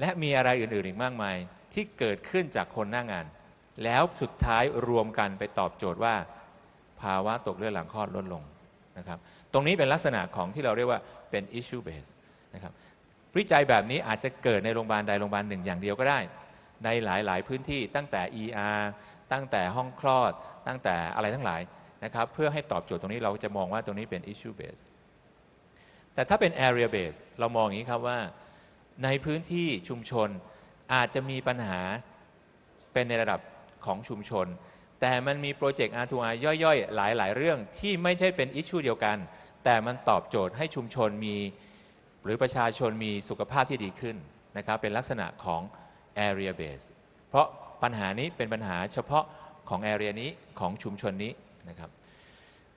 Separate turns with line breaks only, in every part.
และมีอะไรอื่นๆอีกมากมาย ที่เกิดขึ้นจากคนหน้างาน แล้วสุดท้ายรวมกันไปตอบโจทย์ว่า ภาวะตกเลือดหลังคลอดลดลงนะครับตรงนี้เป็นลักษณะของที่เราเรียกว่าเป็น issue base นะครับวิจัยแบบนี้อาจจะเกิดในโรงพยาบาลใดโรงพยาบาลหนึ่งอย่างเดียวก็ได้ ในหลายๆพื้นที่ตั้งแต่ ER ตั้งแต่ห้องคลอด ตั้งแต่อะไรทั้งหลายนะครับเพื่อให้ตอบโจทย์ตรงนี้เราจะมองว่าตรงนี้เป็น issue base แต่ถ้าเป็น area base เรามองอย่างนี้ครับว่า ในพื้นที่ชุมชนอาจจะมีปัญหาเป็นในระดับของชุมชน แต่มันมีโปรเจกต์ R2R ย่อยๆ หลายๆ เรื่องที่ไม่ใช่เป็นอิชชูเดียวกัน แต่มันตอบโจทย์ให้ชุมชนมี หรือประชาชนมีสุขภาพที่ดีขึ้นนะครับเป็นลักษณะของ area base เพราะปัญหานี้เป็นปัญหาเฉพาะของ area นี้ของชุมชนนี้นะครับ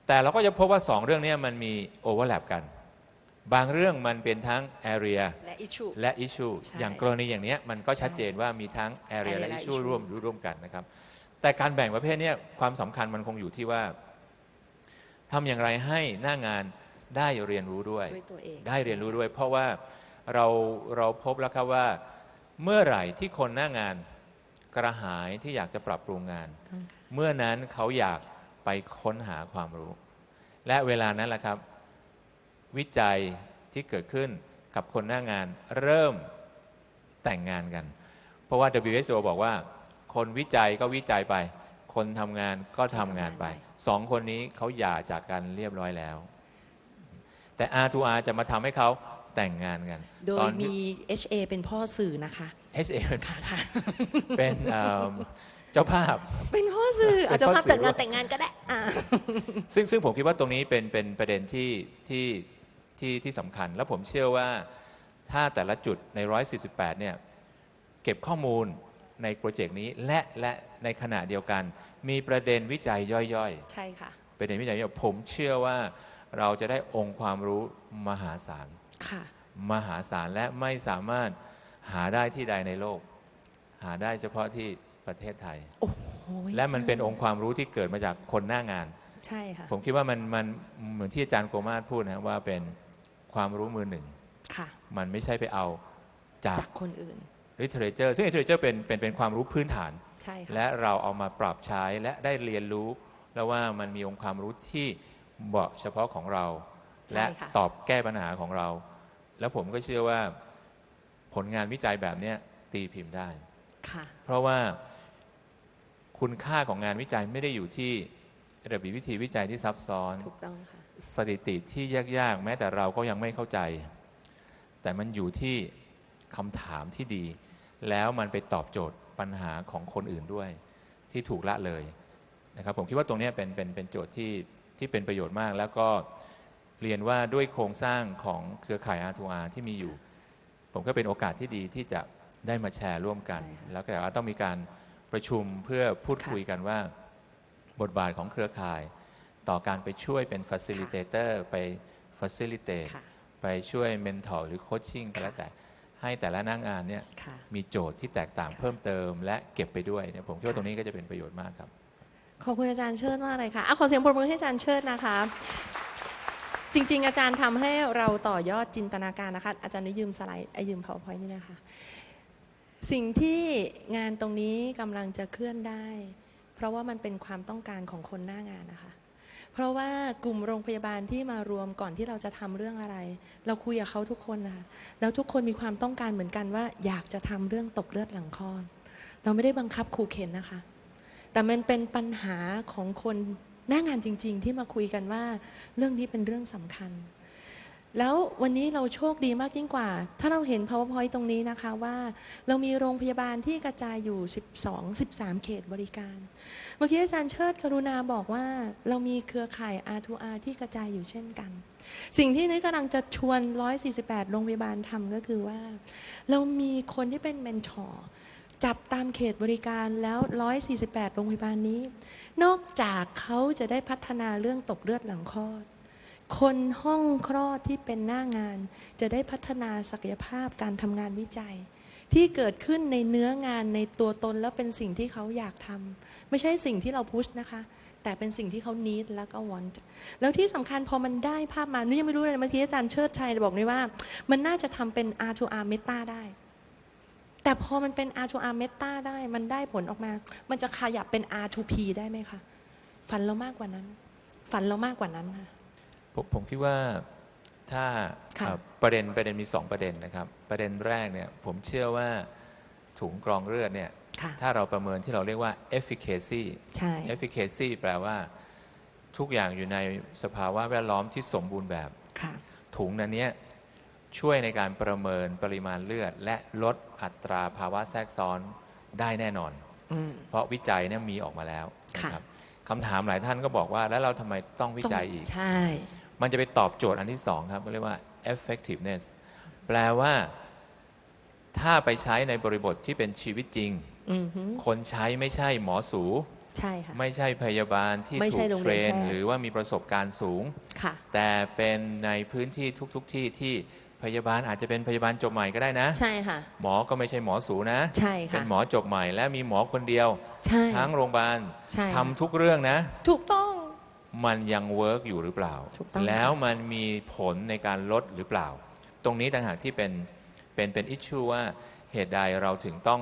แต่เราก็จะพบว่า 2 เรื่องนี้มันมี overlap กัน บางเรื่องมันเป็นทั้ง area
และอิชู
และ issue
ใช่
อย่างกรณีอย่างเนี้ยมันก็ชัดเจนว่ามีทั้ง area
area
และ
และ
issue
issue
ร่วมร่วมกันนะครับ แต่การแบ่งประเภทเนี้ยความสำคัญมันคงอยู่ที่ว่าทำอย่างไรให้หน้างานได้เรียนรู้ด้วย
ด้วยตัวเอง
ได้เรียนรู้ด้วย เพราะว่าเราเราพบแล้วครับว่า เมื่อไหร่ที่คนหน้างานกระหายที่อยากจะปรับปรุงงาน
อืม
เมื่อนั้นเขาอยากไปค้นหาความรู้ และเวลานั้นแหละครับ วิจัยที่เกิดขึ้นกับคนหน้างานเริ่มแต่งงานกัน เพราะว่า WHO บอกว่า คนวิจัยก็วิจัยไป คนทำงานก็ทำงานไปสองคนนี้เขาหย่าจากกันเรียบร้อยแล้ว แต่ R2R จะมาทำให้เขาแต่งงานกัน
โด
ต
ย
อนที่
มี HA เป็นพ่อสื่อนะคะ
HA เป็น
ค่ะค่ะ
เป็นเอิ่มเจ้าภาพ
เป็นพ่อสื่อ
เป็น
อาจจะ
พ่อ
ภาพ
สื่อ
จัดงานแต่งงานก็ได้อ่า
ซึ่งซึ่งผมคิดว่าตรงนี้เป็นเป็นประเด็นที่ที่ ที่ที่สำคัญ แล้วผมเชื่อว่าถ้าแต่ละจุดใน 148 เนี่ย เก็บข้อมูลในโปรเจกต์นี้และและในขณะเดียวกัน มีประเด็นวิจัยย่อย
ใช่ค่ะ
ๆ ประเด็นวิจัยย่อยๆผมเชื่อว่าเราจะได้องค์ความรู้มหาศาล
ค่ะ
มหาศาลและไม่สามารถหาได้ที่ใดในโลก หาได้เฉพาะที่ประเทศไทย
โอ้โห
และมันเป็นองค์ความรู้ที่เกิดมาจากคนหน้างาน
ใช่ค่ะ
ผมคิดว่ามันมันเหมือนที่อาจารย์โกมาศพูดนะครับว่าเป็น ความรู้มือหนึ่ง
ค่ะ
มันไม่ใช่ไปเอาจาก
จากคนอื่น
literature ซึ่ง literature เป็นเป็นเป็นความรู้พื้นฐาน
ใช่ค่ะ
และเราเอามาปรับใช้และได้เรียนรู้ แล้วว่ามันมีองค์ความรู้ที่เหมาะเฉพาะของเราและ
ใช่ค่ะ
ตอบแก้ปัญหาของเรา แล้วผมก็เชื่อว่าผลงานวิจัยแบบเนี้ยตีพิมพ์ได้
ค่ะ
เพราะว่าคุณค่าของงานวิจัยไม่ได้อยู่ที่ระเบียบวิธีวิจัยที่ซับซ้อน
ถูกต้องค่ะ
สถิติที่ยากๆ แม้แต่เราก็ยังไม่เข้าใจ แต่มันอยู่ที่คำถามที่ดี แล้วมันไปตอบโจทย์ปัญหาของคนอื่นด้วย ที่ถูกละเลยนะครับผมคิดว่าตรงเนี้ยเป็นเป็นเป็นโจทย์ที่ที่เป็นประโยชน์มาก แล้วก็เรียนว่าด้วยโครงสร้างของเครือข่าย R2R ที่มีอยู่ ผมก็เป็นโอกาสที่ดีที่จะได้มาแชร์ร่วมกัน
ใช่ค่ะ
แล้วก็แต่ว่าต้องมีการประชุมเพื่อพูด
ค่ะ
คุยกันว่า บทบาทของเครือข่าย ต่อการไปช่วยเป็น facilitator ไป facilitate
ค่ะ
ไปช่วย mentor หรือ coaching ก็แล้วแต่ ให้แต่ละหนั่งงานเนี่ย
ค่ะ
มีโจทย์ที่แตกต่าง
ค่ะ
เพิ่มเติม และเก็บไปด้วยเนี่ยผมคิดว่า
ค่ะ
ตรงนี้ก็จะเป็นประโยชน์มากครับ
ขอบคุณอาจารย์เชิดมากเลยค่ะอะขอเสียงปรบมือให้อาจารย์เชิดนะคะจริง ๆ อาจารย์ทำให้เราต่อยอดจินตนาการนะคะ อาจารย์นุยืมสไลด์เอ้ยยืม powerpoint นี่นะคะ สิ่งที่งานตรงนี้กำลังจะเคลื่อนได้ เพราะว่ามันเป็นความต้องการของคนหน้างานนะคะ เพราะว่ากลุ่มโรงพยาบาลที่มารวมก่อนที่เราจะทำเรื่องอะไร เราคุยกับเขาทุกคนนะคะแล้วทุกคนมีความต้องการเหมือนกันว่า อยากจะทำเรื่องตกเลือดหลังคลอดเราไม่ได้บังคับขู่เข็นนะคะ แต่มันเป็นปัญหาของคนหน้างานจริง ๆ ที่มาคุยกันว่าเรื่องนี้เป็นเรื่องสำคัญ แล้ววันนี้เราโชคดีมากยิ่งกว่า ถ้าเราเห็น powerpoint ตรงนี้นะคะว่า เรามีโรงพยาบาลที่กระจายอยู่ 12 13 เขตบริการ เมื่อกี้อาจารย์เชิดกรุณาบอกว่า เรามีเครือข่าย R2R ที่กระจายอยู่เช่นกัน สิ่งที่นุ้ยกำลังจะชวน 148 โรงพยาบาลทำก็คือว่า เรามีคนที่เป็นเมนทอร์จับตามเขตบริการแล้ว 148 โรงพยาบาลนี้ นอกจากเขาจะได้พัฒนาเรื่องตกเลือดหลังคลอด คนห้องคลอดที่เป็นหน้างาน จะได้พัฒนาศักยภาพการทำงานวิจัย ที่เกิดขึ้นในเนื้องานในตัวตนแล้วเป็นสิ่งที่เขาอยากทำไม่ใช่สิ่งที่เราพุชนะคะ แต่เป็นสิ่งที่เขา need แล้วก็ want แล้วที่สำคัญพอมันได้ภาพมานุ้ยยังไม่รู้เลยเมื่อกี้อาจารย์เชิดชัยบอกนี่ว่า มันน่าจะทำเป็น R to R meta ได้แต่พอมันเป็น R to R เมตาได้ มันได้ผลออกมา มันจะขยับเป็น R to P ได้ไหมคะ ฝันเรามากกว่านั้น ฝันเรามากกว่านั้นค่ะ
ผมผมคิดว่าถ้า
ค่ะ
เอ่อประเด็นประเด็นมี 2 ประเด็นนะครับ ประเด็นแรกเนี่ยผมเชื่อว่าถุงกรองเลือดเนี่ย
ค่ะ
ถ้าเราประเมินที่เราเรียกว่า efficacy
ใช่
efficacy แปลว่าทุกอย่างอยู่ในสภาวะแวดล้อมที่สมบูรณ์แบบ
ค่ะ
ถุงนั้นเนี้ยช่วยในการประเมินปริมาณเลือด และลดอัตราภาวะแทรกซ้อนได้แน่นอน
อืม
เพราะวิจัยเนี่ยมีออกมาแล้ว
ค่ะ
นะครับคำถามหลายท่านก็บอกว่าแล้วเราทำไมต้องวิจัยอีก
ใช่
มันจะไปตอบโจทย์อันที่สองครับเรียกว่า effectiveness แปลว่าถ้าไปใช้ในบริบทที่เป็นชีวิตจริง
อือฮึ
คนใช้ไม่ใช่หมอสู
ใช่ค่ะ
ไม่ใช่พยาบาลที่
ไม่
ถู
ใช่
ก
โรง
เท
เรี
ร
ยน
น
แพทย์
หรือว่ามีประสบการณ์สูง
ค่ะ
แต่เป็นในพื้นที่ทุกๆทที่ที่พยาบาลอาจจะเป็นพยาบาลจบใหม่ก็ได้นะ
ใช่ค่ะ
หมอก็ไม่ใช่หมอสูนะ
ใช่
เป็
ค่ะ
นหมอจบใหม่ และมีหมอคนเดียว
ใช่
ทั้งโรงพยาบาล
ใช่
ทำทุกเรื่องนะ
ถูกต้อง
มันยังเวิร์กอยู่หรือเปล่า
ถูกต้อง
แล้วมันมีผลในการลดหรือเปล่า ตรงนี้ต่างหากที่เป็นเป็นเป็นอิชชูว่าเหตุใดเราถึงต้อง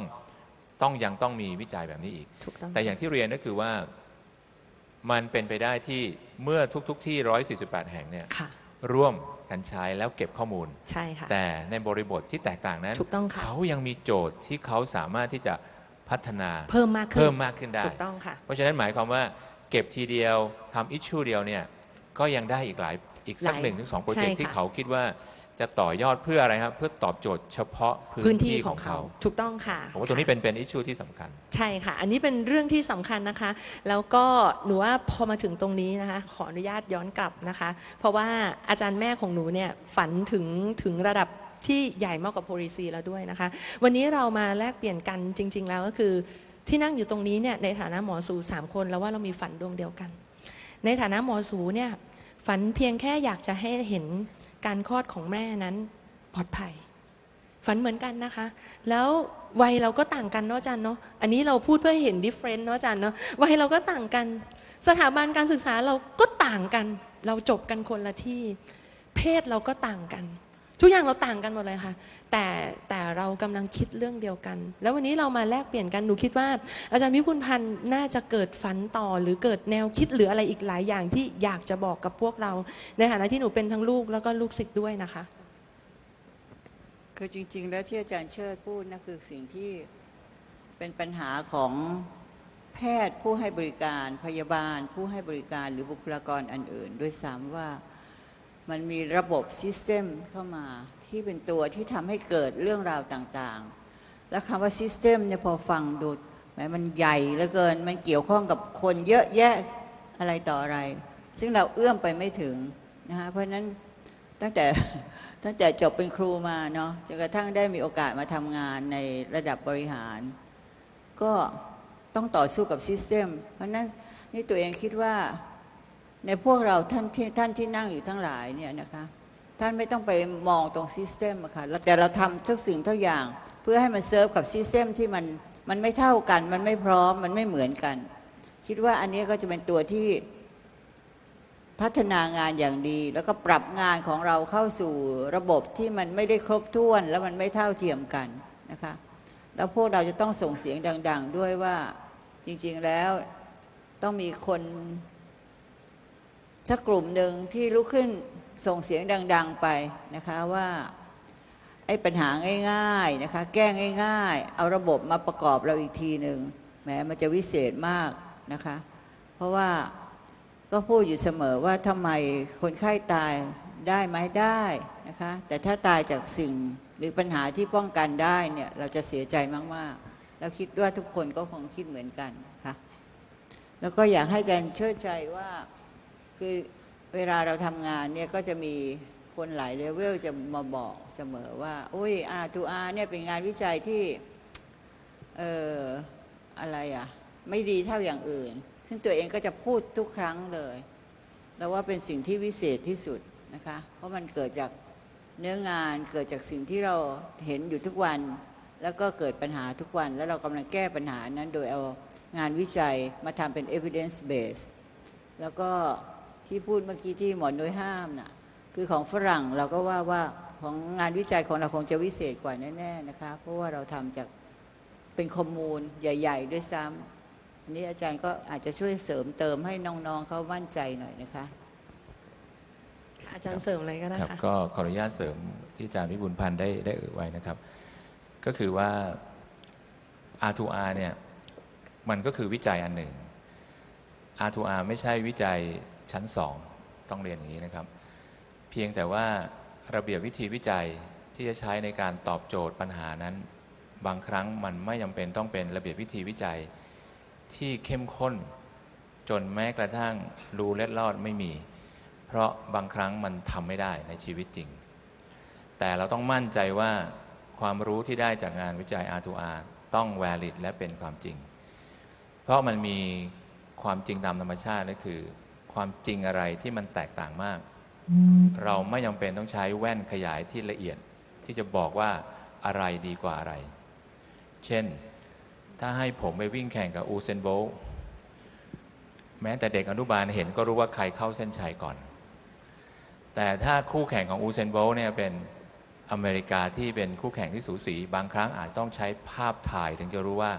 ต้องยังต้องมีวิจัยแบบนี้อีก
ถูกต้อง
แต่อย่างที่เรียนก็คือว่ามันเป็นไปได้ที่เมื่อทุกๆทที่ 148 แห่งเนี่ย
ค่ะ
ร่วมกันใช้แล้วเก็บข้อมูล
ใช่ค่ะ
แต่ในบริบทที่แตกต่างนั้น
ถูกต้องค่ะ
เขายังมีโจทย์ที่เขาสามารถที่จะพัฒนา
เพิ่มมากขึ้น
เพิ่มมากขึ้นได้
ถูกต้องค่ะ
เพราะฉะนั้นหมายความว่า เก็บทีเดียวทำอิชชูเดียวเนี่ยก็ยังได้อีกหลายอีกสัก
หลาย
หนึ่งถึงสองโปรเจก
ใช่
ต์ที่
ค่ะ
เขาคิดว่าจะต่อยอดเพื่ออะไรครับ เพื่อตอบโจทย์เฉพาะพื้
พื้
น
น
ที่
ที่
ข
ข
อ
องง
เขา
เขาถูกต้องค่ะ
ผมว่าตรงนี้เป็นเป็นอิชชูที่สำคัญ
ใช่ค่ะ อันนี้เป็นเรื่องที่สำคัญนะคะ แล้วก็หนูว่าพอมาถึงตรงนี้นะคะ ขออนุญาตย้อนกลับนะคะ เพราะว่าอาจารย์แม่ของหนูเนี่ยฝันถึงถึงระดับที่ใหญ่มากกว่าโพลิซีแล้วด้วยนะคะ วันนี้เรามาแลกเปลี่ยนกันจริง ๆ แล้วก็คือ ที่นั่งอยู่ตรงนี้เนี่ยในฐานะหมอสูสามคนแล้วว่าเรามีฝันดวงเดียวกัน ในฐานะหมอสูเนี่ยฝันเพียงแค่อยากจะให้เห็นการคลอดของแม่นั้นปลอดภัย ฝันเหมือนกันนะคะ แล้ววัยเราก็ต่างกันเนาะจารย์เนาะอันนี้เราพูดเพื่อเห็น different เนาะจารย์เนาะวัยเราก็ต่างกัน สถาบันการศึกษาเราก็ต่างกัน เราจบกันคนละที่ เพศเราก็ต่างกัน ทุกอย่างเราต่างกันหมดเลยค่ะ แต่แต่เรากำลังคิดเรื่องเดียวกัน แล้ววันนี้เรามาแลกเปลี่ยนกันหนูคิดว่า อาจารย์พิพุนพันธ์น่าจะเกิดฝันต่อ หรือเกิดแนวคิดหรืออะไรอีกหลายอย่างที่อยากจะบอกกับพวกเรา ในฐานะที่หนูเป็นทั้งลูกแล้วก็ลูกศิษย์ด้วยนะคะ
คือจริง ๆ แล้วที่อาจารย์เชิดพูดนะคือสิ่งที่เป็นปัญหาของแพทย์ผู้ให้บริการพยาบาล ผู้ให้บริการหรือบุคลากรอันอื่น ด้วยซ้ำว่า มันมีระบบซิสเต็มเข้ามาที่เป็นตัวที่ทำให้เกิดเรื่องราวต่างๆ แล้วคำว่าซิสเต็มเนี่ยพอฟังดูแหมมันใหญ่เหลือเกิน มันเกี่ยวข้องกับคนเยอะแยะอะไรต่ออะไร ซึ่งเราเอื้อมไปไม่ถึงนะคะเพราะนั้นตั้งแต่ตั้งแต่จบเป็นครูมาเนาะจนกระทั่งได้มีโอกาสมาทำงานในระดับบริหาร ก็ต้องต่อสู้กับซิสเต็มเพราะนั้นนี่ตัวเองคิดว่า ในพวกเราท่านที่ท่านที่นั่งอยู่ทั้งหลายเนี่ยนะคะท่านไม่ต้องไปมองตรงซิสเต็มอะค่ะแต่เราทำทุกสิ่งทุกอย่าง เพื่อให้มันเซิร์ฟกับซิสเต็มที่มันมันไม่เท่ากัน มันไม่พร้อมมันไม่เหมือนกัน คิดว่าอันนี้ก็จะเป็นตัวที่พัฒนางานอย่างดี แล้วก็ปรับงานของเราเข้าสู่ระบบที่มันไม่ได้ครบถ้วน แล้วมันไม่เท่าเทียมกันนะคะแล้วพวกเราจะต้องส่งเสียงดัง ๆ ด้วยว่าจริง ๆแล้วต้องมีคน สักกลุ่มหนึ่งที่ลุกขึ้นส่งเสียงดัง ๆไปนะคะว่าไอ้ปัญหาง่ายๆนะคะแก้ง่าย ๆ เอาระบบมาประกอบเราอีกทีหนึ่งแหมมันจะวิเศษมากนะคะ เพราะว่าก็พูดอยู่เสมอว่าทำไมคนไข้ตายได้ไหมได้นะคะ แต่ถ้าตายจากสิ่งหรือปัญหาที่ป้องกันได้เนี่ยเราจะเสียใจมากๆแล้วคิดว่าทุกคนก็คงคิดเหมือนกันค่ะแล้วก็อยากให้อาจารเชื่อใจว่า คือเวลาเราทำงานเนี่ยก็จะมีคนหลายเลเวลจะมาบอกเสมอว่าอุ้ย R2R เนี่ยเป็นงานวิจัยที่เอ่ออะไรอะไม่ดีเท่าอย่างอื่น ซึ่งตัวเองก็จะพูดทุกครั้งเลยแล้วว่าเป็นสิ่งที่วิเศษที่สุดนะคะ เพราะมันเกิดจากเนื้องานเกิดจากสิ่งที่เราเห็นอยู่ทุกวัน แล้วก็เกิดปัญหาทุกวัน แล้วเรากำลังแก้ปัญหานั้น โดยเอางานวิจัยมาทำเป็น evidence base แล้วก็ ที่พูดเมื่อกี้ที่หมอนุ้ยห้ามน่ะคือของฝรั่งเราก็ว่าว่าคของงานวิจัยของเราคงจะวิเศษกว่าแน่ๆนะคะ เพราะว่าเราทำจากเป็นข้อมูลใหญ่ ๆ ด้วยซ้ำอันนี้อาจารย์ก็อาจจะช่วยเสริมเติมให้น้องๆเขามั่นใจหน่อยนะคะ
ค่ะอาจารย์เสริมเลยก็ได้
ครับ
ค่ะ
ก็ขออนุญาตเสริมที่อาจารย์วิบูลย์พันธ์ได้ได้เอ่ยไว้นะครับ ก็คือว่า R2R เนี่ยมันก็คือวิจัยอันหนึ่ง R2R ไม่ใช่วิจัย ชั้นสองต้องเรียนอย่างนี้นะครับ เพียงแต่ว่าระเบียบวิธีวิจัยที่จะใช้ในการตอบโจทย์ปัญหานั้น บางครั้งมันไม่จำเป็นต้องเป็นระเบียบวิธีวิจัยที่เข้มข้น จนแม้กระทั่งรูเล็ดลอดไม่มี เพราะบางครั้งมันทำไม่ได้ในชีวิตจริง แต่เราต้องมั่นใจว่าความรู้ที่ได้จากงานวิจัย R2R ต้อง valid และเป็นความจริง เพราะมันมีความจริงตามธรรมชาติก็คือ ความจริงอะไรที่มันแตกต่างมาก เราไม่จำเป็นต้องใช้แว่นขยายที่ละเอียด ที่จะบอกว่าอะไรดีกว่าอะไร เช่น ถ้าให้ผมไปวิ่งแข่งกับอูเซนโบลต์แม้แต่เด็กอนุบาลเห็นก็รู้ว่าใครเข้าเส้นชัยก่อน แต่ถ้าคู่แข่งของอูเซนโบลต์เนี่ยเป็นอเมริกาที่เป็นคู่แข่งที่สูสี บางครั้งอาจต้องใช้ภาพถ่ายถึงจะรู้ว่า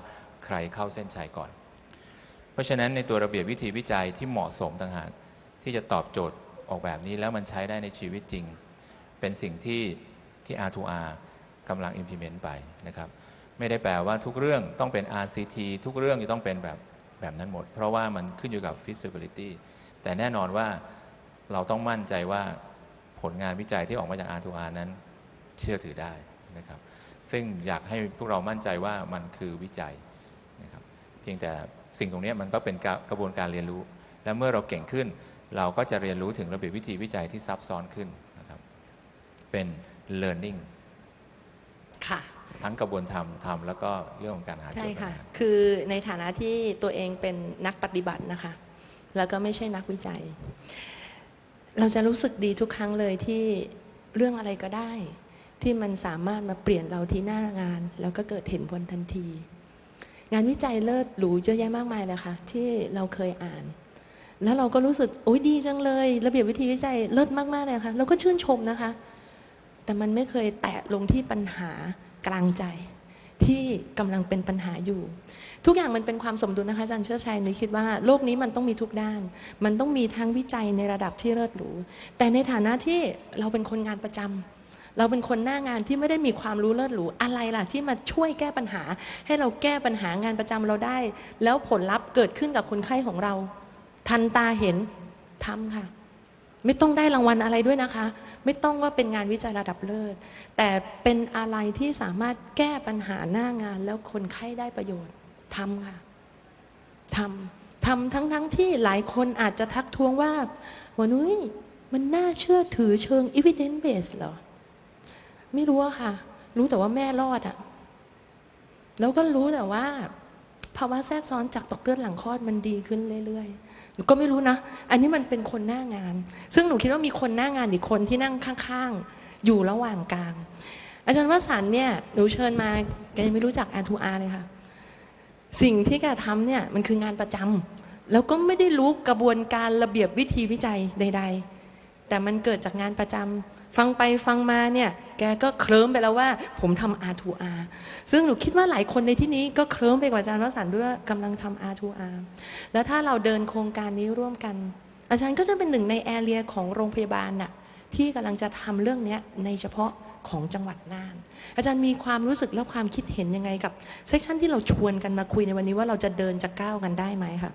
ใครเข้าเส้นชัยก่อน เพราะฉะนั้นในตัวระเบียบวิธีวิจัยที่เหมาะสมต่างหากที่จะตอบโจทย์ออกแบบนี้แล้วมันใช้ได้ในชีวิตจริง เป็นสิ่งที่ที่ R2R กำลัง implement ไปนะครับ ไม่ได้แปลว่าทุกเรื่องต้องเป็น RCT ทุกเรื่องจะต้องเป็นแบบแบบนั้นหมด เพราะว่ามันขึ้นอยู่กับ feasibility แต่แน่นอนว่าเราต้องมั่นใจว่าผลงานวิจัยที่ออกมาจาก R2R นั้นเชื่อถือได้นะครับ ซึ่งอยากให้พวกเรามั่นใจว่ามันคือวิจัยนะครับ เพียงแต่ สิ่งตรงนี้มันก็เป็นกระกระบวนการเรียนรู้ และเมื่อเราเก่งขึ้น เราก็จะเรียนรู้ถึงระเบียบวิธีวิจัยที่ซับซ้อนขึ้นนะครับเป็น learning
ค่ะ
ทั้งกระบวนการทำแล้วก็เรื่องของการหาโจ
ใช่
ทย์ปัญ
ค่ะ
หา
คือในฐานะที่ตัวเองเป็นนักปฏิบัตินะคะ แล้วก็ไม่ใช่นักวิจัย เราจะรู้สึกดีทุกครั้งเลยที่เรื่องอะไรก็ได้ ที่มันสามารถมาเปลี่ยนเราที่หน้างาน แล้วก็เกิดเห็นผลทันที งานวิจัยเลิศหรูเยอะแยะมากมายเลยค่ะ ที่เราเคยอ่าน แล้วเราก็รู้สึกโอ้ยดีจังเลย ระเบียบวิธีวิจัยเลิศมากๆเลยค่ะเราก็ชื่นชมนะคะ แต่มันไม่เคยแตะลงที่ปัญหากลางใจที่กำลังเป็นปัญหาอยู่ ทุกอย่างมันเป็นความสมดุลนะคะอาจารย์เชื่อชัยนุ้ยคิดว่าโลกนี้มันต้องมีทุกด้าน มันต้องมีทั้งวิจัยในระดับที่เลิศหรูแต่ในฐานะที่เราเป็นคนงานประจำ เราเป็นคนหน้างานที่ไม่ได้มีความรู้เลิศหรูอะไรล่ะ ที่มาช่วยแก้ปัญหา ให้เราแก้ปัญหางานประจำเราได้ แล้วผลลัพธ์เกิดขึ้นกับคนไข้ของเรา ทันตาเห็นทำค่ะ ไม่ต้องได้รางวัลอะไรด้วยนะคะ ไม่ต้องว่าเป็นงานวิจัยระดับเลิศ แต่เป็นอะไรที่สามารถแก้ปัญหาหน้างานแล้วคนไข้ได้ประโยชน์ทำค่ะทำทำทั้งทั้งที่หลายคนอาจจะทักท้วงว่าหัวนุ้ยมันน่าเชื่อถือเชิง evidence base เหรอ ไม่รู้อะค่ะ รู้แต่ว่าแม่รอดอะแล้วก็รู้แต่ว่าภาวะแทรกซ้อนจากตกเลือดหลังคลอดมันดีขึ้นเรื่อยๆ หนูก็ไม่รู้นะ อันนี้มันเป็นคนหน้างาน ซึ่งหนูคิดว่ามีคนหน้างานอีกคนที่นั่งข้างๆ อยู่ระหว่างกลาง อาจารย์วสันเนี่ย หนูเชิญมาแกยังไม่รู้จัก R2R เลยค่ะ สิ่งที่แกทำเนี่ยมันคืองานประจำ แล้วก็ไม่ได้รู้กระบวนการระเบียบวิธีวิจัยใด ๆ แต่มันเกิดจากงานประจำ ฟังไปฟังมาเนี่ย แกก็เคลิ้มไปแล้วว่า ผมทำ R2R ซึ่งหนูคิดว่าหลายคนในที่นี้ก็เคลิ้มไปกว่าอาจารย์วสันต์ด้วยว่ากำลังทำ R2R แล้วถ้าเราเดินโครงการนี้ร่วมกัน อาจารย์ก็จะเป็นหนึ่งในแอเรียของโรงพยาบาลน่ะที่กำลังจะทำเรื่องนี้ในเฉพาะของจังหวัดน่าน อาจารย์มีความรู้สึกและความคิดเห็นยังไงกับเซสชันที่เราชวนกันมาคุยในวันนี้ว่าเราจะเดินจะก้าวกันได้ไหมคะ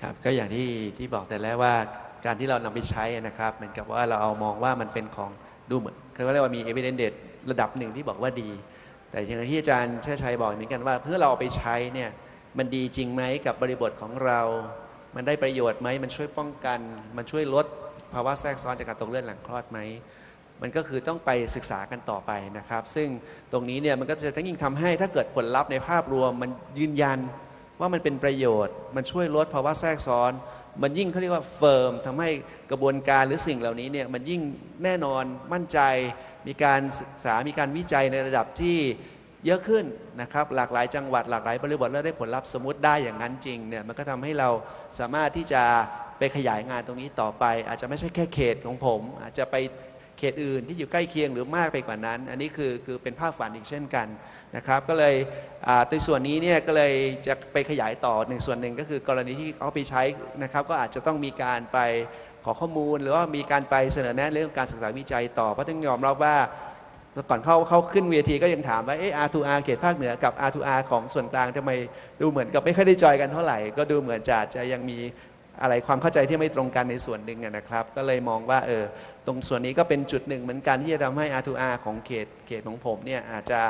ครับก็อย่างที่ที่บอกแต่แล้วว่าการที่เรานำไปใช้นะครับ เหมือนกับว่าเราเอามองว่ามันเป็นของ ดูเหมือนเขาเรียกว่ามี evidence base ระดับหนึ่งที่บอกว่าดี แต่อย่างที่อาจารย์เชิดชัยบอกเหมือนกันว่า เพื่อเราเอาไปใช้เนี่ยมันดีจริงไหมกับบริบทของเรา มันได้ประโยชน์ไหมมันช่วยป้องกัน มันช่วยลดภาวะแทรกซ้อนจากการตกเลือดหลังคลอดไหมมันก็คือต้องไปศึกษากันต่อไปนะครับ ซึ่งตรงนี้เนี่ยมันก็จะทั้งยิ่งทำให้ถ้าเกิดผลลัพธ์ในภาพรวม มันยืนยันว่ามันเป็นประโยชน์ มันช่วยลดภาวะแทรกซ้อน มันยิ่งเขาเรียกว่าเฟิร์มทำให้กระบวนการหรือสิ่งเหล่านี้เนี่ยมันยิ่งแน่นอนมั่นใจ มีการศึกษามีการวิจัยในระดับที่เยอะขึ้นนะครับหลากหลายจังหวัดหลากหลายบริบทแล้วได้ผลลัพธ์สมมติได้อย่างนั้นจริงเนี่ยมันก็ทำให้เราสามารถที่จะไปขยายงานตรงนี้ต่อไป อาจจะไม่ใช่แค่เขตของผม อาจจะไป เขตอื่นที่อยู่ใกล้เคียงหรือมากไปกว่านั้น อันนี้คือคือเป็นภาพฝันอีกเช่นกันนะครับก็เลยอ่าในส่วนนี้เนี่ยก็เลยจะไปขยายต่อหนึ่งส่วนหนึ่งก็คือกรณีที่เขาไปใช้นะครับก็อาจจะต้องมีการไปขอข้อมูล หรือว่ามีการไปเสนอแนะเรื่องการศึกษาวิจัยต่อเพราะต้องยอมรับว่าก่อนเข้าเข้าขึ้นเวทีก็ยังถามว่าเออ R2R เขตภาคเหนือกับ R2R ของส่วนกลางทำไมดูเหมือนกับไม่ค่อยได้จอยกันเท่าไหร่ ก็ดูเหมือนจะจะยังมีอะไรความเข้าใจที่ไม่ตรงกันในส่วนหนึ่งนะครับ ก็เลยมองว่าเออ ตรงส่วนนี้ก็เป็นจุดหนึ่งเหมือนกันที่จะทำให้ R2R ของเขตเขตของผมเนี่ยอาจจะ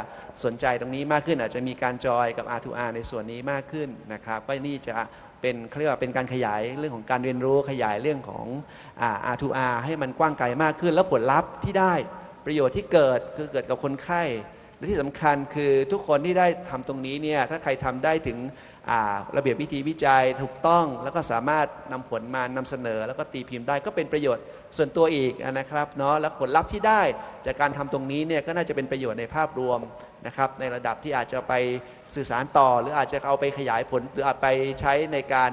สนใจตรงนี้มากขึ้น อาจจะมีการจอยกับ R2R ในส่วนนี้มากขึ้นนะครับก็นี่จะเป็นเขาเรียกว่าเป็นการขยายเรื่องของการเรียนรู้ขยายเรื่องของอ่า R2R ให้มันกว้างไกลมากขึ้น แล้วผลลัพธ์ที่ได้ประโยชน์ที่เกิดคือเกิดกับคนไข้และที่สำคัญคือทุกคนที่ได้ทำตรงนี้เนี่ยถ้าใครทำได้ถึง ระเบียบวิธีวิจัยถูกต้อง แล้วก็สามารถนำผลมานำเสนอ แล้วก็ตีพิมพ์ได้ก็เป็นประโยชน์ส่วนตัวอีกนะครับเนาะแล้วผลลัพธ์ที่ได้จากการทำตรงนี้เนี่ยก็น่าจะเป็นประโยชน์ในภาพรวมนะครับในระดับที่อาจจะไปสื่อสารต่อ หรืออาจจะเอาไปขยายผลหรืออาจไปใช้ในการ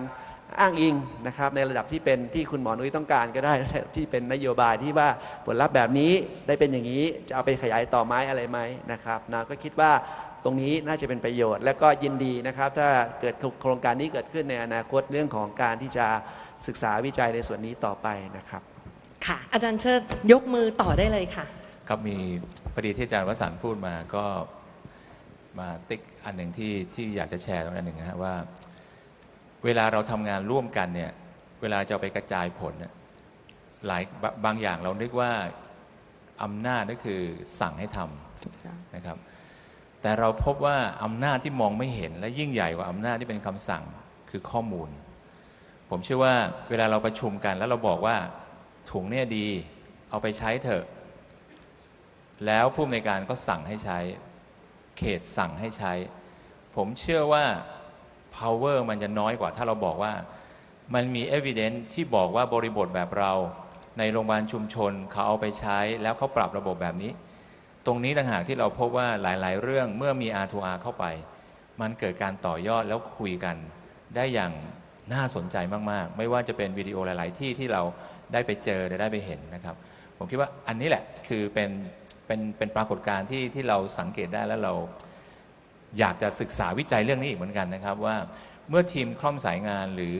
อ้างอิงนะครับในระดับที่เป็นที่คุณหมอนุ้ยต้องการก็ได้ที่เป็นนโยบายที่ว่าผลลัพธ์แบบนี้ได้เป็นอย่างนี้จะเอาไปขยายต่อไหม้อะไรไหมนะครับนะก็คิดว่า ตรงนี้น่าจะเป็นประโยชน์ และก็ยินดีนะครับ ถ้าเกิดโครงการนี้เกิดขึ้นในอนาคตเรื่องของการที่จะศึกษาวิจัยในส่วนนี้ต่อไปนะครับ
ค่ะ อาจารย์เชิดยกมือต่อได้เลยค่ะ
ครับมีพอดีที่อาจารย์วสันต์พูดมาก็มาติ๊กอันหนึ่งที่ที่อยากจะแชร์ตรงนั้นหนึ่งนะฮะว่า เวลาเราทำงานร่วมกันเนี่ย เวลาจะเอาไปกระจายผลเนี่ยหลายบะบางอย่างเรานึกว่าอำนาจก็คือสั่งให้ทำนะครับ แต่เราพบว่าอำนาจที่มองไม่เห็น และยิ่งใหญ่กว่าอำนาจที่เป็นคำสั่งคือข้อมูล ผมเชื่อว่าเวลาเราประชุมกัน แล้วเราบอกว่าถุงเนี่ยดีเอาไปใช้เถอะ แล้วผู้อำนวยการก็สั่งให้ใช้ เขตสั่งให้ใช้ ผมเชื่อว่า power มันจะน้อยกว่าถ้าเราบอกว่ามันมี evidence ที่บอกว่าบริบทแบบเรา ในโรงพยาบาลชุมชนเขาเอาไปใช้ แล้วเขาปรับระบบแบบนี้ ตรงนี้ต่างหากที่เราพบว่าหลาย ๆ เรื่องเมื่อมี R2R เข้าไป มันเกิดการต่อยอดแล้วคุยกัน ได้อย่างน่าสนใจมาก ๆ ไม่ว่าจะเป็นวิดีโอหลาย ๆ ที่ที่เราได้ไปเจอหรือได้ไปเห็นนะครับ ผมคิดว่าอันนี้แหละคือเป็นเป็นเป็นปรากฏการณ์ที่ที่เราสังเกตได้แล้วเราอยากจะศึกษาวิจัยเรื่องนี้อีกเหมือนกันนะครับ ว่าเมื่อทีมคล่อมสายงานหรือ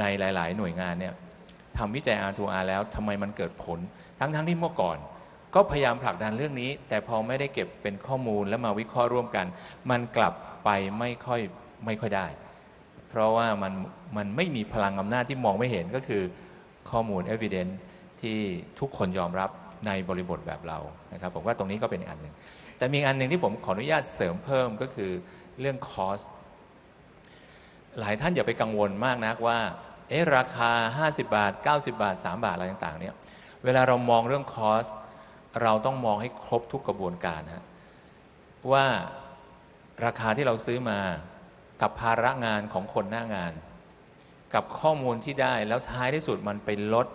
ในหลาย ๆ หน่วยงานเนี่ยทำวิจัย R2R แล้วทำไมมันเกิดผล ทั้งๆที่เมื่อก่อน ก็พยายามผลักดันเรื่องนี้ แต่พอไม่ได้เก็บเป็นข้อมูลแล้วมาวิเคราะห์ร่วมกัน มันกลับไปไม่ค่อยไม่ค่อยได้ เพราะว่ามันมันไม่มีพลังอำนาจที่มองไม่เห็นก็คือข้อมูล evidence ที่ทุกคนยอมรับในบริบทแบบเรานะครับผมว่าตรงนี้ก็เป็นอันหนึ่งแต่มีอันหนึ่งที่ผมขออนุญาตเสริมเพิ่มก็คือเรื่องคอสหลายท่านอย่าไปกังวลมากนักว่าเอ๊ะราคา 50 บาท 90 บาท 3 บาทอะไรต่างๆเนี่ยเวลาเรามองเรื่องคอส เราต้องมองให้ครบทุกกระบวนการฮะว่าราคาที่เราซื้อมากับภาระงานของคนหน้างาน กับข้อมูลที่ได้แล้วท้ายที่สุดมันไปลด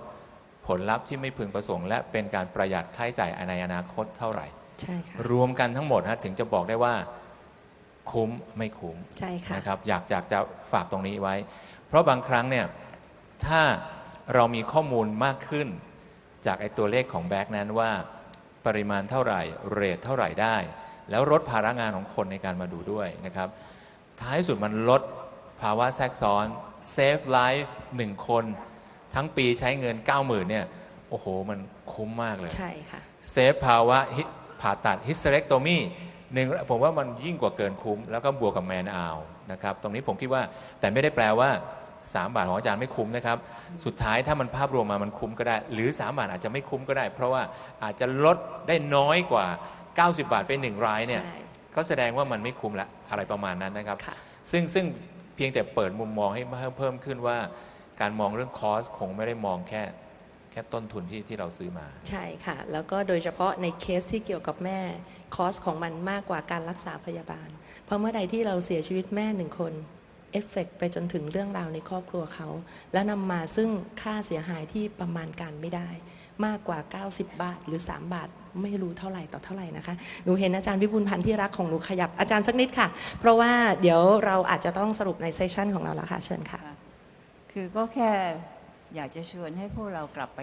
ผลลัพธ์ที่ไม่พึงประสงค์ และเป็นการประหยัดค่าใช้จ่ายในอนาคตเท่าไหร่
ใช่ค่ะ
รวมกันทั้งหมดฮะถึงจะบอกได้ว่าคุ้มไม่คุ้ม
ใช่ค่ะ
นะครับอยากอยากจะฝากตรงนี้ไว้ เพราะบางครั้งเนี่ยถ้าเรามีข้อมูลมากขึ้นจากไอ้ตัวเลขของแบ็กนั้นว่า ปริมาณเท่าไหร่เรทเท่าไหร่ได้ แล้วลดภาระงานของคนในการมาดูด้วยนะครับ ท้ายสุดมันลดภาวะแทรกซ้อนเซฟไลฟ์หนึ่งคน ทั้งปีใช้เงิน 90,000เนี่ยโอ้โห มันคุ้มมากเลย
ใช่ค่ะ
เซฟภาวะฮิผ่าตัดฮิสเต r ร c โตมีหนึ่งผมว่ามันยิ่งกว่าเกินคุ้ม แล้วก็บวกกับแมนอาวนะครับ ตรงนี้ผมคิดว่าแต่ไม่ได้แปลว่า 3 บาทของอาจารย์ไม่คุ้มนะครับ สุดท้ายถ้ามันภาพรวมมามันคุ้มก็ได้ หรือ 3 บาทอาจจะไม่คุ้มก็ได้ เพราะว่าอาจจะลดได้น้อยกว่า 90 บาทไป1รายเนี่ย
ใช่
ก็แสดงว่ามันไม่คุ้มละอะไรประมาณนั้นนะครับ
ค่ะ
ซึ่งซึ่งเพียงแต่เปิดมุมมองให้เพิ่มขึ้นว่า การมองเรื่องคอสคงไม่ได้มองแค่แค่ต้นทุนที่ที่เราซื้อมา
ใช่ค่ะ แล้วก็โดยเฉพาะในเคสที่เกี่ยวกับแม่คอสของมันมากกว่าการรักษาพยาบาล เพราะเมื่อใดที่เราเสียชีวิตแม่หนึ่งคน เอฟเฟกไปจนถึงเรื่องราวในครอบครัวเขา และนำมาซึ่งค่าเสียหายที่ประมาณการไม่ได้ มากกว่า 90 บาทหรือ 3 บาท ไม่รู้เท่าไหร่ต่อเท่าไหร่นะคะ หนูเห็นอาจารย์วิบูลพันธ์ที่รักของหนูขยับอาจารย์สักนิดค่ะ เพราะว่าเดี๋ยวเราอาจจะต้องสรุปในเซสชันของเราแล้วค่ะ เชิญค่ะ
คือก็แค่อยากจะชวนให้พวกเรากลับไป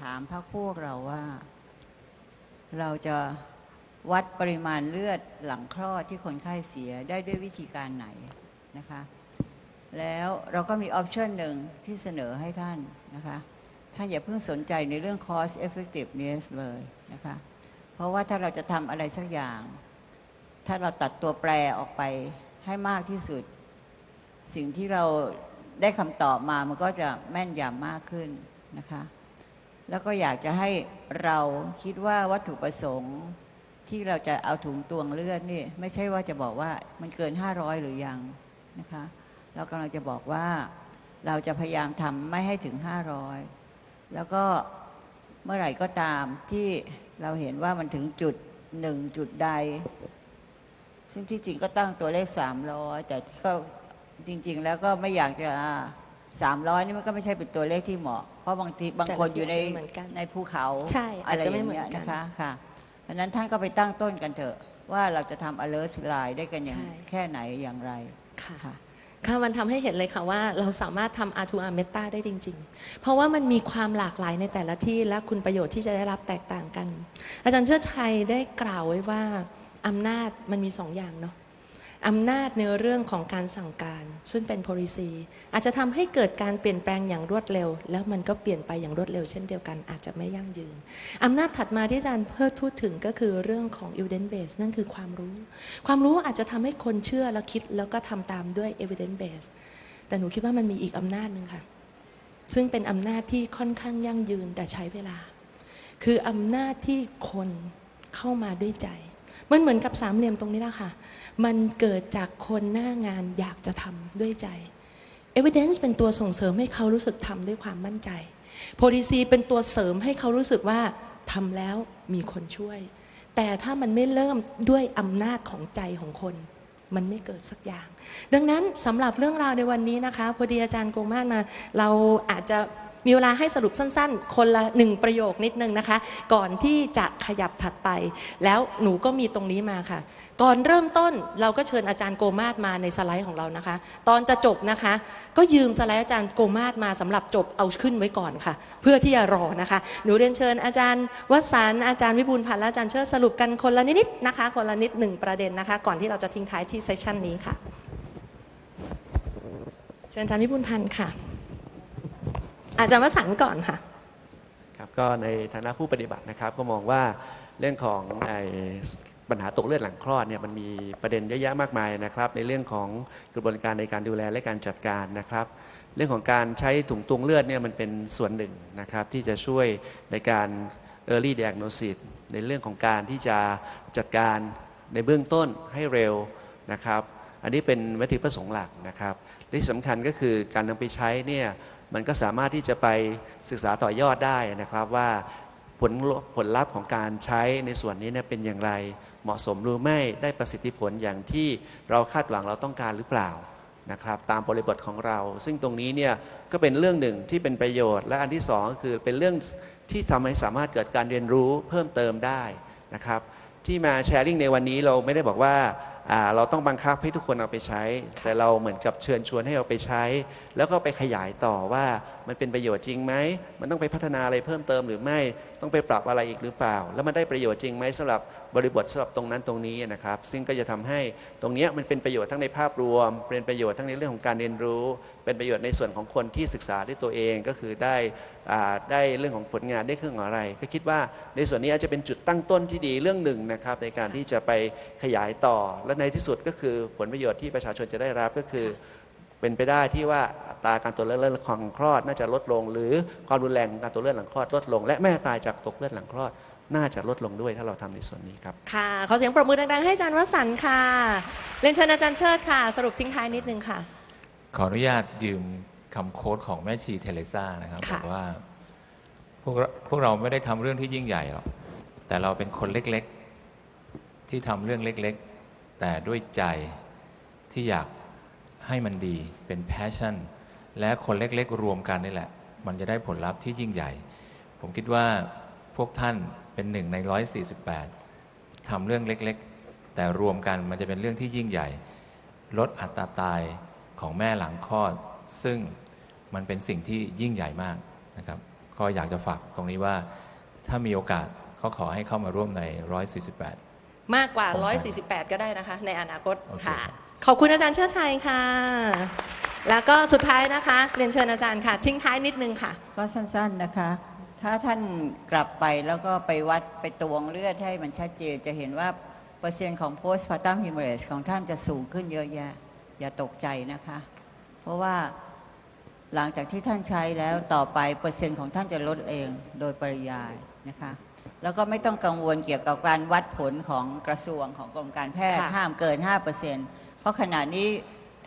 ถามพรรคพวกเราว่า เราจะวัดปริมาณเลือดหลังคลอดที่คนไข้เสียได้ด้วยวิธีการไหนนะคะ แล้วเราก็มีออปชันหนึ่งที่เสนอให้ท่านนะคะ ท่านอย่าเพิ่งสนใจในเรื่อง cost effectiveness เลยนะคะ เพราะว่าถ้าเราจะทำอะไรสักอย่าง ถ้าเราตัดตัวแปรออกไปให้มากที่สุด สิ่งที่เราได้คำตอบมามันก็จะแม่นยำมากขึ้นนะคะ แล้วก็อยากจะให้เราคิดว่าวัตถุประสงค์ที่เราจะเอาถุงตวงเลือดนี่ ไม่ใช่ว่าจะบอกว่ามันเกิน 500 หรือยังนะคะ เรากำลังจะบอกว่าเราจะพยายามทำไม่ให้ถึง 500 แล้วก็เมื่อไหร่ก็ตามที่เราเห็นว่ามันถึงจุดหนึ่งจุดใด ซึ่งที่จริงก็ตั้งตัวเลข 300 แต่ก็จริง ๆ แล้วก็ไม่อยากจะ 300 นี่มันก็ไม่ใช่เป็นตัวเลขที่เหมาะ เพราะบางทีบางคนอยู่ใน
แต่ละที่อาจจะไม่เหมือนกัน
ในภูเขา
ใช่อาจจะไม่
ย่าง
เหมือน
งี้ย
กัน
นะคะค่ะเพราะฉะนั้นท่านก็ไปตั้งต้นกันเถอะว่าเราจะทำ alert line ได้กันอย่าง
ใช่
แค่ไหนอย่างไร
ค่ะ
ค่ะ
มันทำให้เห็นเลยค่ะว่าเราสามารถทำ R2R Meta ได้จริง ๆ เพราะว่ามันมีความหลากหลายในแต่ละที่และคุณประโยชน์ที่จะได้รับแตกต่างกัน อาจารย์เชิดชัยได้กล่าวไว้ว่าอำนาจมันมีสองอย่างเนาะ อำนาจในเรื่องของการสั่งการ ซึ่งเป็น policy อาจจะทำให้เกิดการเปลี่ยนแปลงอย่างรวดเร็ว แล้วมันก็เปลี่ยนไปอย่างรวดเร็วเช่นเดียวกัน อาจจะไม่ยั่งยืนอำนาจถัดมาที่อาจารย์เพิ่มพูดถึงก็คือเรื่องของ evidence base นั่นคือความรู้ ความรู้อาจจะทำให้คนเชื่อและคิดแล้วก็ทำตามด้วย evidence base แต่หนูคิดว่ามันมีอีกอำนาจหนึ่งค่ะ ซึ่งเป็นอำนาจที่ค่อนข้างยั่งยืนแต่ใช้เวลา คืออำนาจที่คนเข้ามาด้วยใจ มันเหมือนกับสามเหลี่ยมตรงนี้แหละค่ะ มันเกิดจากคนหน้างานอยากจะทำด้วยใจ evidence เป็นตัวส่งเสริมให้เขารู้สึกทำด้วยความมั่นใจ policy เป็นตัวเสริมให้เขารู้สึกว่าทำแล้วมีคนช่วย แต่ถ้ามันไม่เริ่มด้วยอำนาจของใจของคนมันไม่เกิดสักอย่าง ดังนั้นสำหรับเรื่องราวในวันนี้นะคะพอดีอาจารย์โกมาศมา เราอาจจะ มีเวลาให้สรุปสั้นๆ คนละหนึ่งประโยคนิดนึงนะคะ ก่อนที่จะขยับถัดไป แล้วหนูก็มีตรงนี้มาค่ะ ก่อนเริ่มต้นเราก็เชิญอาจารย์โกมาศมาในสไลด์ของเรานะคะ ตอนจะจบนะคะ ก็ยืมสไลด์อาจารย์โกมาศมาสำหรับจบเอาขึ้นไว้ก่อนค่ะ เพื่อที่จะรอนะคะ หนูเรียนเชิญอาจารย์วสันอาจารย์วิบูลพันธ์และอาจารย์เชิดสรุปกันคนละนิดๆนะคะ คนละนิดหนึ่งประเด็นนะคะ ก่อนที่เราจะทิ้งท้ายที่เซสชันนี้ค่ะเชิญอาจารย์วิบูลพันธ์ค่ะ อาจารย์วสันต์ก่อนค่ะ
ครับก็ในฐานะผู้ปฏิบัตินะครับ ก็มองว่าเรื่องของไอปัญหาตกเลือดหลังคลอดเนี่ยมันมีประเด็นเยอะแยะมากมายนะครับ ในเรื่องของกระบวนการในการดูแลและการจัดการนะครับ เรื่องของการใช้ถุงตวงเลือดเนี่ยมันเป็นส่วนหนึ่งนะครับ ที่จะช่วยในการ early diagnosis ในเรื่องของการที่จะจัดการในเบื้องต้นให้เร็วนะครับ อันนี้เป็นวัตถุประสงค์หลักนะครับที่สำคัญก็คือการนำไปใช้เนี่ย มันก็สามารถที่จะไปศึกษาต่อยอดได้นะครับว่าผลผลลัพธ์ของการใช้ในส่วนนี้เนี่ยเป็นอย่างไร เหมาะสมหรือไม่ได้ประสิทธิผลอย่างที่เราคาดหวังเราต้องการหรือเปล่านะครับตามบริบทของเรา ซึ่งตรงนี้เนี่ยก็เป็นเรื่องหนึ่งที่เป็นประโยชน์ และอันที่สองก็คือเป็นเรื่องที่ทำให้สามารถเกิดการเรียนรู้เพิ่มเติมได้นะครับที่มาแชร์ลิงในวันนี้เราไม่ได้บอกว่า อ่าเราต้องบังคับให้ทุกคนเอาไปใช้ แต่เราเหมือนกับเชิญชวนให้เอาไปใช้ แล้วก็ไปขยายต่อว่ามันเป็นประโยชน์จริงไหม มันต้องไปพัฒนาอะไรเพิ่มเติมหรือไม่ต้องไปปรับอะไรอีกหรือเปล่า แล้วมันได้ประโยชน์จริงไหมสำหรับบริบทสำหรับตรงนั้นตรงนี้นะครับ ซึ่งก็จะทำให้ตรงนี้มันเป็นประโยชน์ทั้งในภาพรวม เป็นประโยชน์ทั้งในเรื่องของการเรียนรู้ เป็นประโยชน์ในส่วนของคนที่ศึกษาด้วยตัวเองก็คือได้ได้เรื่องของผลงานได้เครื่ององอะไร ก็คิดว่าในส่วนนี้อาจจะเป็นจุดตั้งต้นที่ดีเรื่องหนึ่งนะครับในการที่จะไปขยายต่อและในที่สุดก็คือผลประโยชน์ที่ประชาชนจะได้รับก็คือ เป็นไปได้ที่ว่าอัตราการตกเลือดหลังคลอด น่าจะลดลง หรือความรุนแรงของการตกเลือดหลังคลอดลดลง และแม่ตายจากตกเลือดหลังคลอด น่าจะลดลงด้วยถ้าเราทำในส่วนนี้ครับ
ค่ะขอเสียงปรบมือดังๆให้อาจารย์วสันต์ค่ะเรียนเชิญอาจารย์เชิดค่ะ สรุปทิ้งท้ายนิดนึงค่ะ
ขออนุญาตยืมคำโค้ดของแม่ชีเทเลซ่านะครับ
ค่ะ
บอกว่าพวกเราพวกเราไม่ได้ทำเรื่องที่ยิ่งใหญ่หรอกแต่เราเป็นคนเล็กๆ ที่ทำเรื่องเล็กๆ แต่ด้วยใจที่อยาก ให้มันดีเป็นแพชชั่น และคนเล็กๆ รวมกันนี่แหละ มันจะได้ผลลัพธ์ที่ยิ่งใหญ่ ผมคิดว่าพวกท่านเป็นหนึ่งใน 148ทำเรื่องเล็กๆ แต่รวมกันมันจะเป็นเรื่องที่ยิ่งใหญ่ ลดอัตราตายของแม่หลังคลอด ซึ่งมันเป็นสิ่งที่ยิ่งใหญ่มากนะครับ ก็อยากจะฝากตรงนี้ว่าถ้ามีโอกาสเขาขอให้เข้ามาร่วมใน 148
มากกว่า
ผม
148 ก็ได้นะคะ ในอนาคต
โอเค
ค่ะ ขอบคุณอาจารย์เชิดชัยค่ะ แล้วก็สุดท้ายนะคะ เรียนเชิญอาจารย์ค่ะ ทิ้งท้ายนิดนึงค่ะ
ก็สั้นๆนะคะ ถ้าท่านกลับไปแล้วก็ไปวัดไปตวงเลือดให้มันชัดเจนจะเห็นว่าเปอร์เซ็นต์ของ postpartum hemorrhage ของท่านจะสูงขึ้นเยอะแยะ อย่าตกใจนะคะ เพราะว่าหลังจากที่ท่านใช้แล้วต่อไปเปอร์เซ็นต์ของท่านจะลดเองโดยปริยายนะคะ แล้วก็ไม่ต้องกังวลเกี่ยวกับการวัดผลของกระทรวงของกรมการแพทย์
ค่ะ
ห้ามเกิน 5%เพร ราะขณะนี้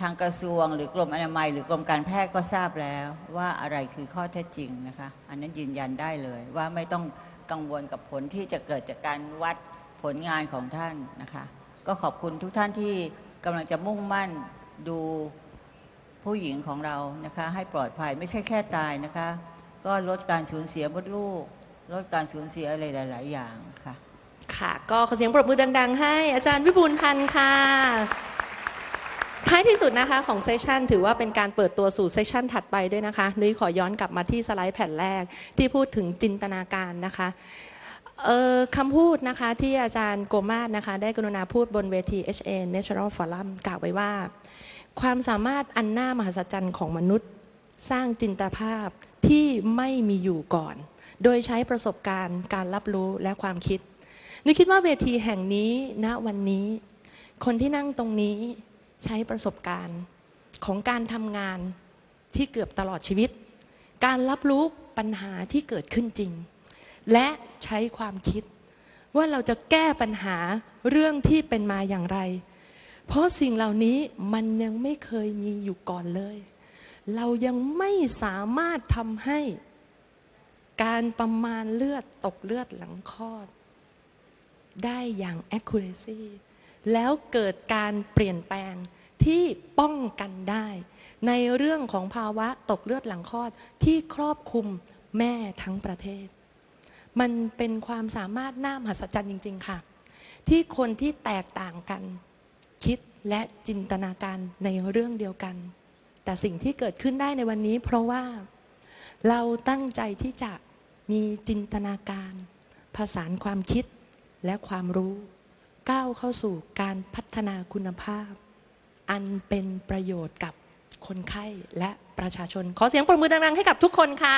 ทางกระทรวงหรือกรมอนามัย หรือกรมการแพทย์ก็ทราบแล้ว ว่าอะไรคือข้อเท็จจริงนะคะ อันนั้นยืนยันได้เลย ว่าไม่ต้องกังวลกับผลที่จะเกิดจากการวัดผลงานของท่านนะคะ ก็ขอบคุณทุกท่านที่กำลังจะมุ่งมั่นดูผู้หญิงของเรานะคะ ให้ปลอดภัยไม่ใช่แค่ตายนะคะ ก็ลดการสูญเสียมดลูก ลดการสูญเสียอะไรหลาย ๆ อย่างค่ะ
ค่ะ ก็ขอเสียงปรบมือดัง ๆ ให้อาจารย์วิบูลพันธ์ค่ะ ท้ายที่สุดนะคะของเซสชันถือว่าเป็นการเปิดตัวสู่เซสชันถัดไปด้วยนะคะ นุ้ยขอย้อนกลับมาที่สไลด์แผ่นแรกที่พูดถึงจินตนาการนะคะคำพูดนะคะที่อาจารย์โกมาศนะคะได้กรุณาพูดบนเวที HA National Forum กล่าวไว้ว่า ความสามารถอันน่ามหัศจรรย์ของมนุษย์ สร้างจินตภาพที่ไม่มีอยู่ก่อน โดยใช้ประสบการณ์การรับรู้และความคิดนุ้ยคิดว่าเวทีแห่งนี้ณวันนี้ คนที่นั่งตรงนี้ ใช้ประสบการณ์ของการทำงานที่เกือบตลอดชีวิต การรับรู้ปัญหาที่เกิดขึ้นจริง และใช้ความคิดว่าเราจะแก้ปัญหาเรื่องที่เป็นมาอย่างไร เพราะสิ่งเหล่านี้มันยังไม่เคยมีอยู่ก่อนเลย เรายังไม่สามารถทำให้การประมาณเลือดตกเลือดหลังคลอด ได้อย่าง accuracy แล้วเกิดการเปลี่ยนแปลงที่ป้องกันได้ ในเรื่องของภาวะตกเลือดหลังคลอดที่ครอบคลุมแม่ทั้งประเทศ มันเป็นความสามารถน่ามหัศจรรย์จริง ๆ ค่ะ ที่คนที่แตกต่างกัน คิดและจินตนาการในเรื่องเดียวกัน แต่สิ่งที่เกิดขึ้นได้ในวันนี้ เพราะว่าเราตั้งใจที่จะมีจินตนาการ ผสานความคิดและความรู้ ก้าวเข้าสู่การพัฒนาคุณภาพ อันเป็นประโยชน์กับคนไข้และประชาชน ขอเสียงปรบมือดังๆ ให้กับทุกคนค่ะ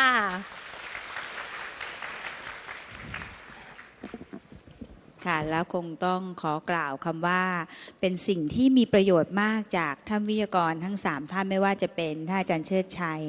ค่ะ แล้วคงต้องขอกล่าวคำว่า เป็นสิ่งที่มีประโยชน์มากจากท่านวิทยากรทั้งสามท่านไม่ว่าจะเป็นท่านอาจารย์เชิดชัย